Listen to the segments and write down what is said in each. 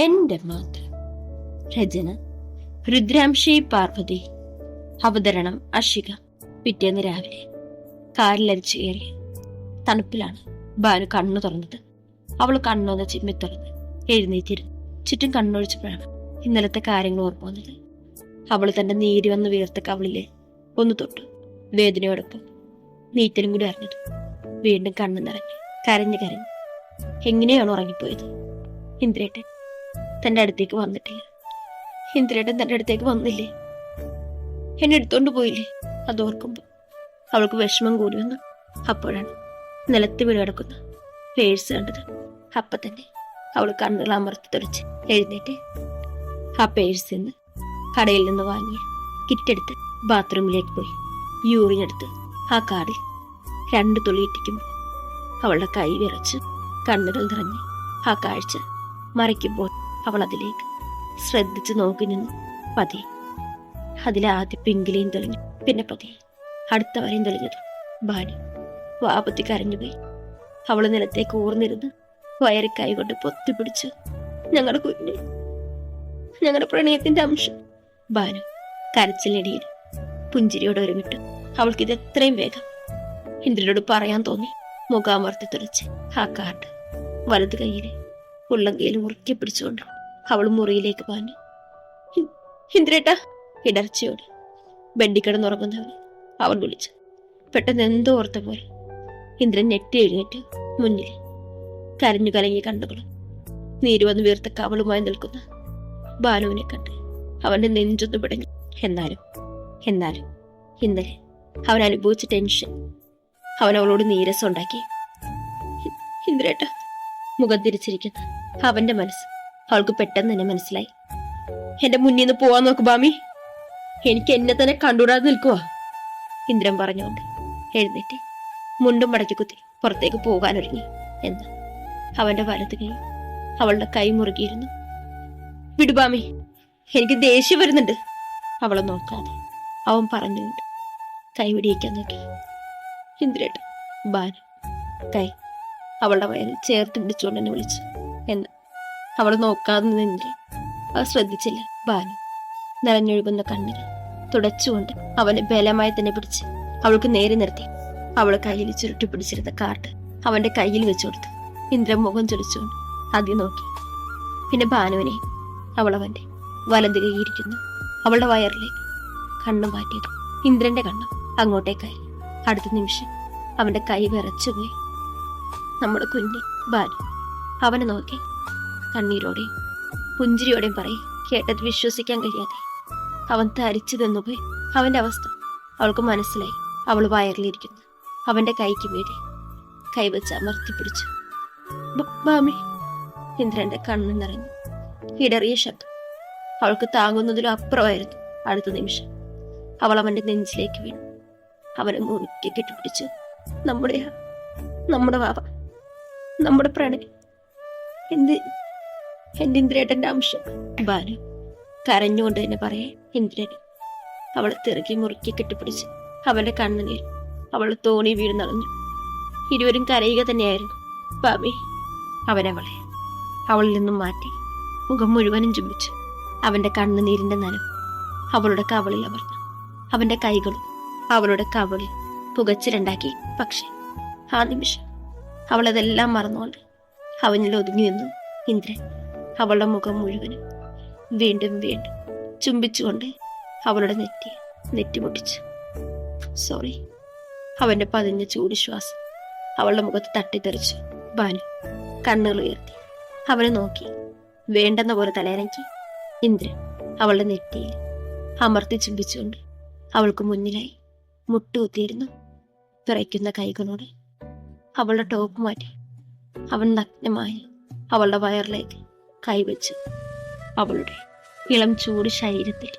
എന്റെ മാത്രം. രചന രുദ്രാംശി പാർവതി. അവതരണം അഷിക. പിറ്റേന്ന് രാവിലെ കാറിലരിച്ചു കയറി തണുപ്പിലാണ് ഭാനു കണ്ണു തുറന്നത്. അവൾ കണ്ണൊന്ന് ചിമ്മി തുറന്ന് എഴുന്നേറ്റിരുന്നു. ചുറ്റും കണ്ണൊഴിച്ചപ്പോഴാണ് ഇന്നലത്തെ കാര്യങ്ങൾ ഓർമ്മ വന്നത്. അവൾ തന്റെ നീരി വന്ന് വീർത്ത കവളിലെ ഒന്ന് തൊട്ടു വേദനയോടൊപ്പം നീറ്റലും കൂടി അറിഞ്ഞത്. വീണ്ടും കണ്ണു നിറഞ്ഞു കരഞ്ഞു കരഞ്ഞു. എങ്ങനെയാണ് ഉറങ്ങിപ്പോയത്? ഇന്ദ്രേട്ടൻ തന്റെ അടുത്തേക്ക് വന്നിട്ടില്ല. ഇന്ദ്രേട്ടൻ തന്റെ അടുത്തേക്ക് വന്നില്ലേ? എന്നെ എടുത്തോണ്ട് പോയില്ലേ? അതോർക്കുമ്പോ അവൾക്ക് വിഷമം കൂടി വന്നു. അപ്പോഴാണ് നിലത്ത് വീട് കിടക്കുന്ന പേഴ്സ് കണ്ടത്. അപ്പൊ തന്നെ അവൾ കണ്ണുകൾ അമർത്തി തുറച്ച് എഴുന്നേറ്റ് ആ പേഴ്സ് നിന്ന് കടയിൽ നിന്ന് വാങ്ങിയ കിറ്റെടുത്ത് ബാത്റൂമിലേക്ക് പോയി. യൂറിൻ എടുത്ത് ആ കാടിൽ രണ്ട് തുള്ളി ഇട്ടിക്കുമ്പോൾ അവളുടെ കൈ വിറച്ച് കണ്ണുകൾ നിറഞ്ഞ് ആ കാഴ്ച മറയ്ക്കുമ്പോൾ അവൾ അതിലേക്ക് ശ്രദ്ധിച്ചു നോക്കി നിന്ന്. പതി അതിലെ ആദ്യ പിങ്കിലെയും തെളിഞ്ഞു. പിന്നെ പതി അടുത്ത വരെയും തെളിഞ്ഞത്. ബാണി വാപത്തി കരഞ്ഞുപോയി. അവൾ നിലത്തേക്ക് ഊർന്നിരുന്ന് വയറിക്കായി കൊണ്ട് പൊത്തിപ്പിടിച്ചു ഞങ്ങളുടെ കുഞ്ഞ് ഞങ്ങളുടെ പ്രണയത്തിന്റെ അംശം. ഭാനു കരച്ചിലിടയിൽ പുഞ്ചിരിയോട് ഒരുമിട്ടു. അവൾക്ക് ഇത് എത്രയും വേഗം ഇന്ദ്രനോട് പറയാൻ തോന്നി. മുഖാമർത്തി തുറച്ച് ആ കാർഡ് വലത് കൈയിലെ ഉള്ളങ്കയിൽ മുറുക്കി പിടിച്ചുകൊണ്ട് അവൾ മുറിയിലേക്ക് പാഞ്ഞു. ഇന്ദ്രേട്ട ഇടർച്ചയോട് ബെഡി കിടന്നുറങ്ങുന്നവനെ അവൾ വിളിച്ചു. പെട്ടെന്ന് എന്തോ ഓർത്ത പോലെ ഇന്ദ്രൻ ഞെട്ടി എഴുന്നേറ്റ് മുന്നിൽ കരഞ്ഞു കലങ്ങി കണ്ടുകളും നീര് വന്ന് വീർത്ത കവളുമായി നിൽക്കുന്ന ബാലുവിനെ കണ്ട് അവന്റെ നെഞ്ചൊന്ന് പിടഞ്ഞു. എന്നാലും എന്നാലും ഇന്നലെ അവൻ അനുഭവിച്ച ടെൻഷൻ അവൻ അവളോട് നീരസം ഉണ്ടാക്കി. "ഇ- ഇന്ദ്രേട്ട മുഖം തിരിച്ചിരിക്കുന്ന അവന്റെ മനസ്സ്. അവൾക്ക് പെട്ടെന്ന് തന്നെ മനസ്സിലായി. എന്റെ മുന്നിൽ നിന്ന് പോവാൻ നോക്ക് ബാമി. എനിക്ക് എന്നെ തന്നെ കണ്ടുകൂടാതെ നിൽക്കുവാ ഇന്ദ്രൻ പറഞ്ഞുകൊണ്ട് എഴുന്നേറ്റ് മുണ്ടും മടക്കി കുത്തി പുറത്തേക്ക് പോകാനൊരുങ്ങി എന്ന്. അവന്റെ വലത്ത് കൈ അവളുടെ കൈ മുറുകിയിരുന്നു. വിടുബാമി എനിക്ക് ദേഷ്യം വരുന്നുണ്ട്. അവളെ നോക്കാതെ അവൻ പറഞ്ഞുകൊണ്ട് കൈ പിടിയിക്കാൻ നോക്കി. ഇന്ദ്രേട്ട ബാൻ കൈ അവളുടെ വയൽ ചേർത്ത് പിടിച്ചുകൊണ്ട് എന്നെ വിളിച്ചു. എന്ന് അവൾ നോക്കാതെ നിന്നില്ല അവൾ ശ്രദ്ധിച്ചില്ല ബാനു നിറഞ്ഞൊഴുകുന്ന കണ്ണുകൾ തുടച്ചുകൊണ്ട് അവനെ ബലമായി തന്നെ പിടിച്ച് അവൾക്ക് നേരെ നിർത്തി. അവൾ കയ്യിൽ ചുരുട്ടി പിടിച്ചിരുന്ന കാർഡ് അവന്റെ കയ്യിൽ വെച്ചു കൊടുത്തു. ഇന്ദ്രൻ മുഖം ചൊലിച്ചുകൊണ്ട് ആദ്യം നോക്കി. പിന്നെ ഭാനുവിനെ അവൾ അവന്റെ വലത് കൈയിരിക്കുന്നു അവളുടെ വയറിലേക്ക് കണ്ണു മാറ്റിയത് ഇന്ദ്രന്റെ കണ്ണ് അങ്ങോട്ടേക്കായി. അടുത്ത നിമിഷം അവന്റെ കൈ വിറച്ചുപോയി. നമ്മുടെ കുഞ്ഞ് ബാലു അവനെ നോക്കി. കണ്ണീരോടെ പുഞ്ചിരിയോടെയും പറയും. കേട്ടത് വിശ്വസിക്കാൻ കഴിയാതെ. അവൻ തരിച്ചു തന്നുപോയി അവന്റെ അവസ്ഥ. അവൾക്ക് മനസ്സിലായി. അവൾ വയറിലിരിക്കുന്നു. അവന്റെ കൈക്ക് വീടി കൈവച്ച് അമർത്തിപ്പിടിച്ചു "ബ- ബാമി ഇന്ദ്രന്റെ കണ്ണു നിറഞ്ഞു. ഇടറിയ ശബ്ദം. അവൾക്ക് താങ്ങുന്നതിലും അപ്പുറമായിരുന്നു അടുത്ത നിമിഷം. അവൾ അവന്റെ നെഞ്ചിലേക്ക് വീണു. അവനെ മുറുക്കി കെട്ടിപ്പിടിച്ചു നമ്മുടെ നമ്മുടെ വാവ നമ്മുടെ പ്രണയം എന്ത്? എന്റെ ഇന്ദ്രേട്ടന്റെ അംശം. ബാനു കരഞ്ഞുകൊണ്ട് തന്നെ പറയേ ഇന്ദ്രൻ. അവളെ തിറക്കി മുറുക്കി കെട്ടിപ്പിടിച്ച് അവന്റെ കണ്ണുനീർ അവൾ തോണി വീട് നടന്നു ഇരുവരും കരയുക തന്നെയായിരുന്നു. ബാബി അവനവളെ അവളിൽ നിന്നും മാറ്റി മുഖം മുഴുവനും ചുംബിച്ചു. അവന്റെ കണ്ണുനീരിന്റെ നനം അവളുടെ കവളിൽ അമർന്നു. അവന്റെ കൈകളും അവളുടെ കവളിൽ പുകച്ചിലുണ്ടാക്കി. പക്ഷെ ആ നിമിഷം അവൾ അതെല്ലാം മറന്നുകൊണ്ട് അവനിൽ ഒതുങ്ങി നിന്നു ഇന്ദ്രൻ. അവളുടെ മുഖം മുഴുവനും വീണ്ടും വീണ്ടും ചുംബിച്ചുകൊണ്ട് അവളുടെ നെറ്റി നെറ്റിമുട്ടിച്ചു. സോറി അവന്റെ പതിഞ്ഞ ചൂട് ശ്വാസം അവളുടെ മുഖത്ത് തട്ടിത്തെറിച്ചു. ബാനു കണ്ണുകൾ ഉയർത്തി. അവനെ നോക്കി. വേണ്ടെന്ന പോലെ തലയിറങ്ങി ഇന്ദ്രൻ അവളുടെ നെറ്റിയിൽ അമർത്തി ചുംബിച്ചുകൊണ്ട് അവൾക്ക് മുന്നിലായി മുട്ടുകുത്തിയിരുന്നു. പിറയ്ക്കുന്ന കൈകളോട് അവളുടെ ടോപ്പ് മാറ്റി. അവൻ നഗ്നമായി അവളുടെ വയറിലേക്ക് കൈവച്ചു അവളുടെ ഇളം ചൂട് ശരീരത്തിൽ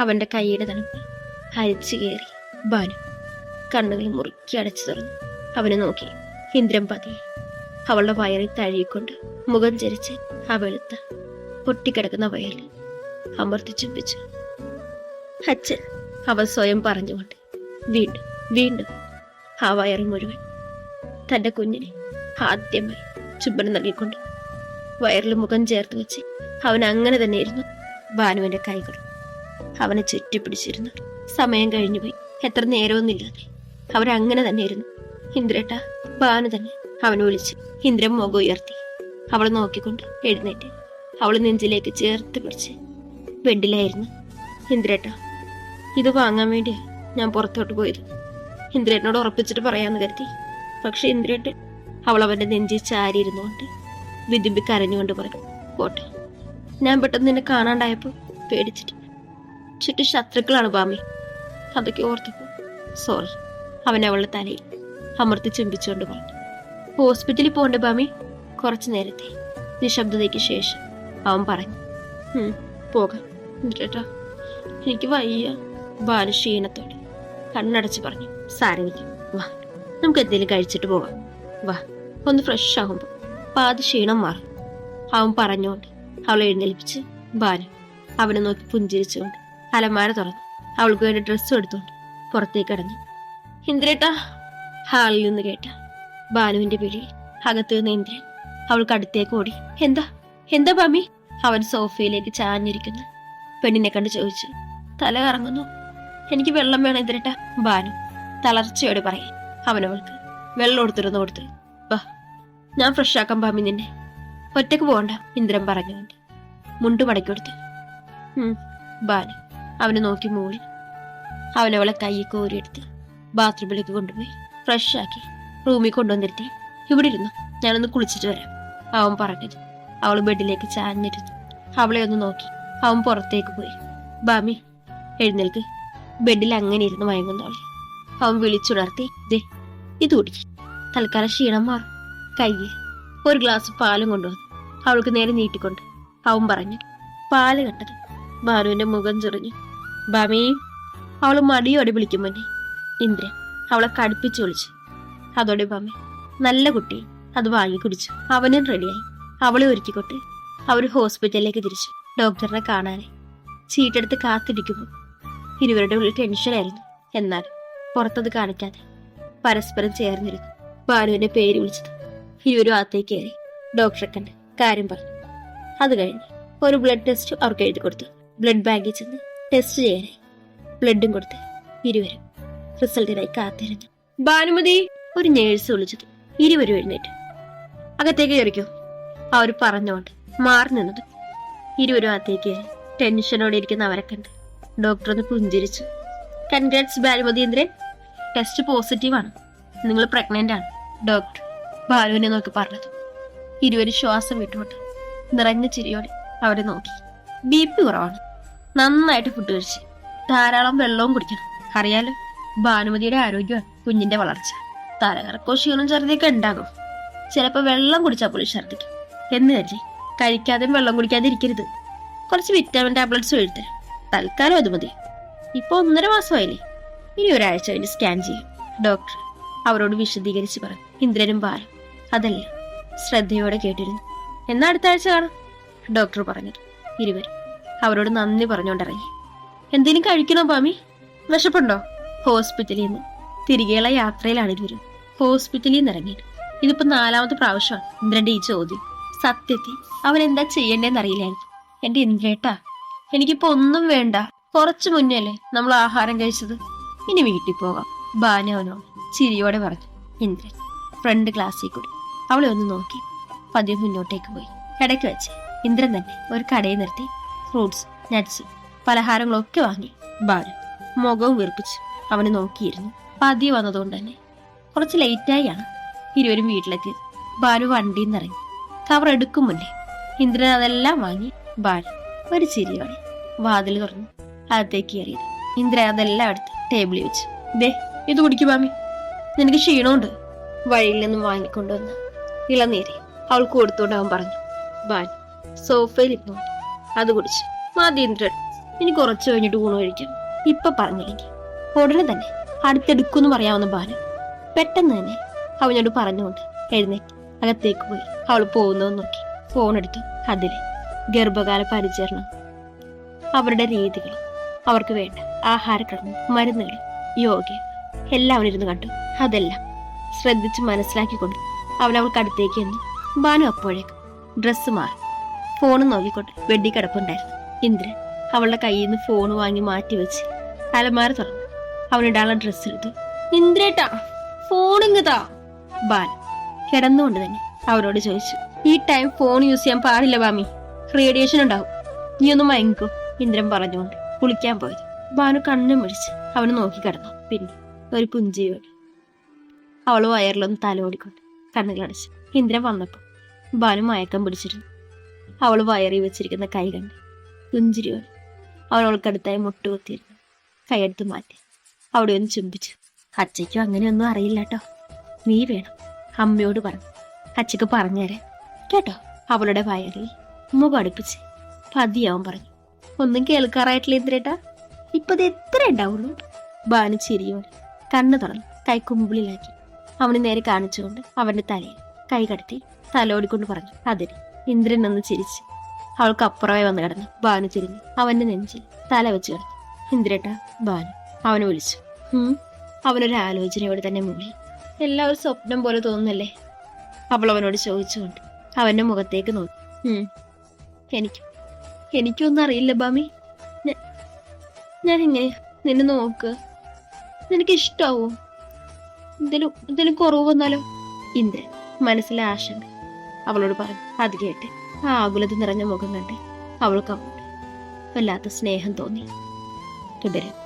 അവന്റെ കൈയുടെ തണുപ്പ് അരിച്ചു കയറി ബാനു കണ്ണുകൾ മുറുക്കി അടച്ചു തുറന്നു. അവനെ നോക്കി ഇന്ദ്രൻ പതിയെ അവളുടെ വയറിൽ തഴുകിക്കൊണ്ട് മുഖം ചരിച്ച് ആ വെളുത്ത പൊട്ടിക്കിടക്കുന്ന വയറിൽ അമർത്തി ചുംബിച്ചു. അച്ഛൻ അവൻ സ്വയം പറഞ്ഞുകൊണ്ട് വീണ്ടും വീണ്ടും ആ വയറിൽ മുഴുവൻ തന്റെ കുഞ്ഞിനെ ആദ്യമായി ചുംബനം നൽകിക്കൊണ്ട് വയറിൽ മുഖം ചേർത്ത് വെച്ച് അവൻ അങ്ങനെ തന്നെ ഇരുന്നു കൈകൾ. അവനെ ചുറ്റിപ്പിടിച്ചിരുന്നു. സമയം കഴിഞ്ഞുപോയി എത്ര നേരമൊന്നുമില്ലാതെ അവരങ്ങനെ തന്നെ ഇരുന്നു ഇന്ദ്രേട്ട ഭാനു തന്നെ അവനെ വിളിച്ചു ഇന്ദ്രൻ മുഖം ഉയർത്തി അവളെ നോക്കിക്കൊണ്ട് എഴുന്നേറ്റ് അവൾ നെഞ്ചിലേക്ക് ചേർത്ത് പിടിച്ച് വെണ്ടിലായിരുന്നു ഇന്ദ്രേട്ട ഇത് വാങ്ങാൻ വേണ്ടിയാണ് ഞാൻ പുറത്തോട്ട് പോയത്. ഇന്ദ്രേട്ടനോട് ഉറപ്പിച്ചിട്ട് പറയാമെന്ന് കരുതി പക്ഷെ ഇന്ദ്രേട്ടൻ അവൾ അവന്റെ നെഞ്ചിൽ ചാരിയിരുന്നുകൊണ്ട് വിതുമ്പി കരഞ്ഞുകൊണ്ട് പറഞ്ഞു പോട്ടെ. ഞാൻ പെട്ടെന്ന് നിന്നെ കാണാണ്ടായപ്പോ പേടിച്ചിട്ട്. ചുറ്റും ശത്രുക്കളാണ് ബാമി. അതൊക്കെ ഓർത്തപ്പോ സോറി അവൻ അവളുടെ തലയിൽ അമർത്തി ചുംബിച്ചുകൊണ്ട് പറഞ്ഞു ഹോസ്പിറ്റലിൽ പോകണ്ട ബാമി. കുറച്ചു നേരത്തെ. നിശബ്ദതയ്ക്ക് ശേഷം. അവൻ പറഞ്ഞു "ഉം, പോകാം. ചേട്ടാ എനിക്ക് വയ്യ ബാലു ക്ഷീണത്തോടെ കണ്ണടച്ച് പറഞ്ഞു സാരമില്ല. വാ. നമുക്ക് എന്തെങ്കിലും കഴിച്ചിട്ട് പോകാം വാ ഒന്ന് ഫ്രഷ് ആകുമ്പോൾ പാതി ക്ഷീണം മാറും. അവൻ പറഞ്ഞുകൊണ്ട് അവളെ എഴുന്നേൽപ്പിച്ച് ബാലൻ അവനെ നോക്കി പുഞ്ചിരിച്ചുകൊണ്ട് അലമാര തുറന്നു. അവൾക്ക് വേണ്ടി ഡ്രസ്സും എടുത്തുകൊണ്ട് പുറത്തേക്ക് അടഞ്ഞു ഇന്ദ്രേട്ടാ ഹാളിൽ നിന്ന് കേട്ട ബാലുവിന്റെ പിടിയിൽ അകത്തു നിന്ന് ഇന്ദ്രൻ അവൾക്ക് അടുത്തേക്ക് ഓടി. എന്താ എന്താ ബാമി അവൻ സോഫയിലേക്ക് ചാഞ്ഞിരിക്കുന്നു. പെണ്ണിനെ കണ്ട് ചോദിച്ചു. തല കറങ്ങുന്നു. എനിക്ക് വെള്ളം വേണം ഇന്ദ്രേട്ടാ ബാനു തളർച്ചയോടെ പറയും. അവനവൾക്ക് വെള്ളം കൊടുത്തിരുന്നു കൊടുത്തു. വാ ഞാൻ ഫ്രഷ് ആക്കാൻ പാമി നിന്നെ. ഒറ്റയ്ക്ക് പോകണ്ട ഇന്ദ്രൻ പറഞ്ഞുകൊണ്ട് മുണ്ടു മടക്കി കൊടുത്തു. ബാലു അവനെ നോക്കി മൂളി അവനവളെ കൈ കോരിയെടുത്ത് ബാത്റൂമിലേക്ക് കൊണ്ടുപോയി. ഫ്രഷ് ആക്കി റൂമിൽ കൊണ്ടുവന്നിരുത്തി. ഇവിടെ ഇരുന്നു? ഞാനൊന്ന് കുളിച്ചിട്ട് വരാം അവൻ പറഞ്ഞത്. അവൾ ബെഡിലേക്ക് ചാഞ്ഞിരുന്നു. അവളെ ഒന്ന് നോക്കി. അവൻ പുറത്തേക്ക് പോയി. ബാമി എഴുന്നേൽക്ക്. ബെഡിൽ അങ്ങനെ ഇരുന്ന് മയങ്ങുന്നവളെ. അവൻ വിളിച്ചുണർത്തി ദേ ഇത് കുടിക്കും തൽക്കാലം ക്ഷീണം മാറും. കയ്യ് ഒരു ഗ്ലാസ് പാലും കൊണ്ടുവന്നു. അവൾക്ക് നേരെ നീട്ടിക്കൊണ്ട് അവൻ പറഞ്ഞു പാൽ കണ്ടത്. ബാനുവിന്റെ മുഖം ചെറിഞ്ഞു. ബാമി അവൾ മടിയോടെ വിളിക്കും മുന്നേ ഇന്ദ്രൻ അവളെ കടുപ്പിച്ച് വിളിച്ചു. അതോടെ ബാമി നല്ല കുട്ടി. അത് വാങ്ങി കുടിച്ചു. അവനും റെഡിയായി. അവളെ ഒരുക്കിക്കൊണ്ട് അവർ ഹോസ്പിറ്റലിലേക്ക് തിരിച്ചു. ഡോക്ടറിനെ കാണാനായി. ചീട്ടെടുത്ത് കാത്തിരിക്കുമ്പോൾ ഇരുവരുടെ ഉള്ളിൽ ടെൻഷനായിരുന്നു. എന്നാൽ പുറത്തത് കാണിക്കാതെ പരസ്പരം ചേർന്നിരുന്നു. ബാലുവിന്റെ പേര് വിളിച്ചത്. ഇരുവരും അകത്തേക്ക് കയറി. ഡോക്ടറെ കണ്ട് കാര്യം പറഞ്ഞു. അത് കഴിഞ്ഞ് ഒരു ബ്ലഡ് ടെസ്റ്റ് അവർക്ക് എഴുതി കൊടുത്തു. ബ്ലഡ് ബാങ്കിൽ ചെന്ന് ടെസ്റ്റ് ചെയ്യാനായി. ബ്ലഡും കൊടുത്ത് ഇരുവരും റിസൾട്ടിനായി കാത്തിരുന്നു. ഭാനുമതി ഒരു നേഴ്സ് വിളിച്ചത്. ഇരുവരും എഴുന്നേറ്റ്. അകത്തേക്ക് കയറിക്കോ. അവർ പറഞ്ഞുകൊണ്ട് മാറി നിന്നത്. ഇരുവരും അകത്തേക്ക് ടെൻഷനോടെ ഇരിക്കുന്ന അവരെ കണ്ട് ഡോക്ടർ ഒന്ന് പുഞ്ചിരിച്ചു. കൺഗ്രാറ്റ്സ് ബാലുമതീന്ദ്രൻ ടെസ്റ്റ് പോസിറ്റീവാണ്. നിങ്ങൾ പ്രഗ്നന്റ് ആണ്. ഡോക്ടർ ബാലുവിനെ നോക്കി പറഞ്ഞത്. ഇരുവരും ശ്വാസം വിട്ടുകൊണ്ട് നിറഞ്ഞ ചിരിയോടെ അവരെ നോക്കി. ബി പി കുറവാണ്. നന്നായിട്ട് ഫുഡ് കഴിച്ച്. ധാരാളം വെള്ളവും കുടിക്കണം. അറിയാലോ ഭാനുമതിയുടെ ആരോഗ്യമാണ് കുഞ്ഞിന്റെ വളർച്ച. തലകറക്കോ ക്ഷീണം ഛർദിയൊക്കെ ഉണ്ടാകും. ചിലപ്പോൾ വെള്ളം കുടിച്ചാൽ പോലും ഛർദിക്കും എന്ന് കരുതി കഴിക്കാതെയും വെള്ളം കുടിക്കാതെ ഇരിക്കരുത്. കുറച്ച് വിറ്റാമിൻ ടാബ്ലറ്റ്സ് എഴുതരാം തൽക്കാലം അത് മതി. ഇപ്പൊ ഒന്നര മാസമായില്ലേ? ഇനി ഒരാഴ്ച കഴിഞ്ഞ് സ്കാൻ ചെയ്യും. ഡോക്ടർ അവരോട് വിശദീകരിച്ച് പറഞ്ഞു ഇന്ദ്രനും ബാലും അതല്ല? ശ്രദ്ധയോടെ കേട്ടിരുന്നു. എന്നാ അടുത്ത ആഴ്ച കാണാം? ഡോക്ടർ പറഞ്ഞു. ഇരുവരും. അവരോട് നന്ദി പറഞ്ഞുകൊണ്ടിറങ്ങി. എന്തേലും കഴിക്കണോ പാമി? വിശപ്പുണ്ടോ? ഹോസ്പിറ്റലിൽ നിന്ന്. തിരികെയുള്ള യാത്രയിലാണ് ഇരുവരും. ഹോസ്പിറ്റലിൽ നിന്ന് ഇറങ്ങിയത് ഇതിപ്പോ നാലാമത്തെ പ്രാവശ്യമാണ് ഇന്ദ്രന്റെ ഈ ചോദ്യം. സത്യത്തിൽ അവൻ എന്താ ചെയ്യണ്ടേന്ന് അറിയില്ലായിരുന്നു. എന്റെ ഇന്ദ്രേട്ടാ എനിക്കിപ്പോ ഒന്നും വേണ്ട. കുറച്ചു മുന്നേ അല്ലേ നമ്മൾ ആഹാരം കഴിച്ചത്? ഇനി വീട്ടിൽ പോകാം. ബാനോനോ ചിരിയോടെ പറഞ്ഞു ഇന്ദ്രൻ ഫ്രണ്ട് ക്ലാസ്സിൽ കൂടി. അവളെ ഒന്ന് നോക്കി. പതിവ് മുന്നോട്ടേക്ക് പോയി. ഇടയ്ക്ക് വെച്ച് ഇന്ദ്രൻ തന്നെ ഒരു കടയിൽ നിർത്തി ഫ്രൂട്ട്സ് നട്ട്സ് പലഹാരങ്ങളൊക്കെ വാങ്ങി. ബാലു മുഖവും വീർപ്പിച്ച് അവനെ നോക്കിയിരുന്നു. പതിവ് വന്നതുകൊണ്ട് തന്നെ കുറച്ച് ലേറ്റായാണ് ഇരുവരും വീട്ടിലെത്തിയത്. ബാലു വണ്ടിയിൽ നിന്ന് ഇറങ്ങി. കവർ എടുക്കും മുന്നേ ഇന്ദ്രൻ അതെല്ലാം വാങ്ങി ബാലു ഒരു ചിരിയോടെ വാതിൽ തുറന്നു അകത്തേക്ക് കയറിയത്. ഇന്ദ്രൻ അതെല്ലാം എടുത്ത് ടേബിളിൽ വെച്ച് ദേ ഇത് കുടിക്കും മാമി. നിനക്ക് ക്ഷീണമുണ്ട്. വഴിയിൽ നിന്നും വാങ്ങിക്കൊണ്ടുവന്ന് ഇളനീരെ അവൾക്ക് കൊടുത്തുകൊണ്ട് അവൻ പറഞ്ഞു ബാൻ സോഫയിൽ ഇരുന്നു അത് കുടിച്ചു. മതി ഇന്ദ്രൻ. ഇനി കുറച്ച് കഴിഞ്ഞിട്ട് ഊണ് കഴിക്കാം. ഇപ്പൊ പറഞ്ഞില്ലെങ്കിൽ ഉടനെ തന്നെ അടുത്തെടുക്കുമെന്ന് പറയാവുന്ന ബാലു പെട്ടെന്ന് തന്നെ അവനോട് പറഞ്ഞുകൊണ്ട് എഴുന്നേറ്റ് അകത്തേക്ക് പോയി. അവൾ പോകുന്നതെന്ന് നോക്കി. ഫോൺ എടുത്തു അതിൽ ഗർഭകാല പരിചരണം അവരുടെ രീതികൾ അവർക്ക് വേണ്ട. ആഹാരക്രമം മരുന്നുകൾ യോഗ എല്ലാം അവനിരുന്ന് കണ്ടു. അതെല്ലാം ശ്രദ്ധിച്ച് മനസ്സിലാക്കിക്കൊണ്ട് അവൻ അവൾക്ക് അടുത്തേക്ക് എന്നു ബാനു അപ്പോഴേക്കും ഡ്രസ്സ് മാറി. ഫോൺ നോക്കിക്കൊണ്ട് വെഡി കിടപ്പുണ്ടായിരുന്നു ഇന്ദ്രൻ അവളുടെ കയ്യിൽ നിന്ന് ഫോൺ വാങ്ങി മാറ്റി വെച്ച് അലമാര തുറന്നു. അവനിടാനുള്ള ഡ്രസ്സ് എടുത്തു. ഇന്ദ്രേട്ടാ ഫോൺ ഇങ്ങതാ. ബാൽ കിടന്നുകൊണ്ട് തന്നെ അവരോട് ചോദിച്ചു. ഈ ടൈം ഫോൺ യൂസ് ചെയ്യാൻ പാടില്ല ബാമി റേഡിയേഷൻ ഉണ്ടാവും. നീ ഒന്ന് മയങ്ങിക്കോ ഇന്ദ്രൻ പറഞ്ഞുകൊണ്ട്. കുളിക്കാൻ പോയത് ബാനു കണ്ണും പിടിച്ച് അവനെ നോക്കി കിടന്നു. പിന്നെ ഒരു പുഞ്ചിയോട് അവൾ വയറിലൊന്ന് തലോടിക്കൊണ്ട് കണ്ണുകളടച്ചു ഇന്ദ്രൻ വന്നപ്പോൾ ബാനു മയക്കം പിടിച്ചിരുന്നു. അവൾ വയറി വെച്ചിരിക്കുന്ന കൈ കണ്ട് പുഞ്ചിരിയോട് അവൾ അവൾക്കടുത്തായി മുട്ടുകുത്തിയിരുന്നു കൈയെടുത്ത് മാറ്റി. അവിടെ ഒന്ന് ചുംബിച്ചു. അച്ചയ്ക്കും അങ്ങനെയൊന്നും അറിയില്ല കേട്ടോ നീ വേണം. അമ്മയോട് പറഞ്ഞു അച്ചയ്ക്ക് പറഞ്ഞുതരാൻ കേട്ടോ? അവളുടെ വയറിൽ മുഖം അടുപ്പിച്ച് പതിയാവും പറഞ്ഞു. ഒന്നും കേൾക്കാറായിട്ടില്ല ഇന്ദ്രേട്ടാ. ഇപ്പൊ ഇത് എത്ര ഉണ്ടാവുള്ളൂ. ബാനു ചിരിയോടെ കണ്ണു തുറന്നു കൈ കുമ്പിളിലാക്കി. അവന് നേരെ കാണിച്ചുകൊണ്ട് അവന്റെ തലയിൽ കൈ കടത്തി തലോടിക്കൊണ്ട് പറഞ്ഞു അതിന് ഇന്ദ്രൻ ഒന്ന് ചിരിച്ച് അവൾക്ക് അപ്പുറമായി വന്ന് കിടന്നു ബാനു തിരിഞ്ഞു അവന്റെ നെഞ്ചിൽ തല വെച്ച് കിടന്നു. ഇന്ദ്രേട്ട ബാനു അവനെ വിളിച്ചു. അവനൊരു ആലോചനയോടെ തന്നെ മുള്ളി എല്ലാം ഒരു സ്വപ്നം പോലെ തോന്നുന്നല്ലേ? അവൾ അവനോട് ചോദിച്ചുകൊണ്ട് അവന്റെ മുഖത്തേക്ക് നോക്കി. എനിക്ക് എനിക്കൊന്നും അറിയില്ല ബാമി. ഞാൻ എങ്ങനെയാ നിന്നെ നോക്ക്. നിനക്ക് ഇഷ്ടാവോ എന്തെങ്കിലും എന്തെങ്കിലും കുറവ് വന്നാലോ ഇന്ദ്രൻ മനസ്സിലെ ആശങ്ക. അവളോട് പറഞ്ഞു അത് കേട്ട് ആ ആകുലത നിറഞ്ഞ മുഖം കണ്ട് അവൾക്ക് അവളോട് വല്ലാത്ത സ്നേഹം തോന്നി. തുടരും.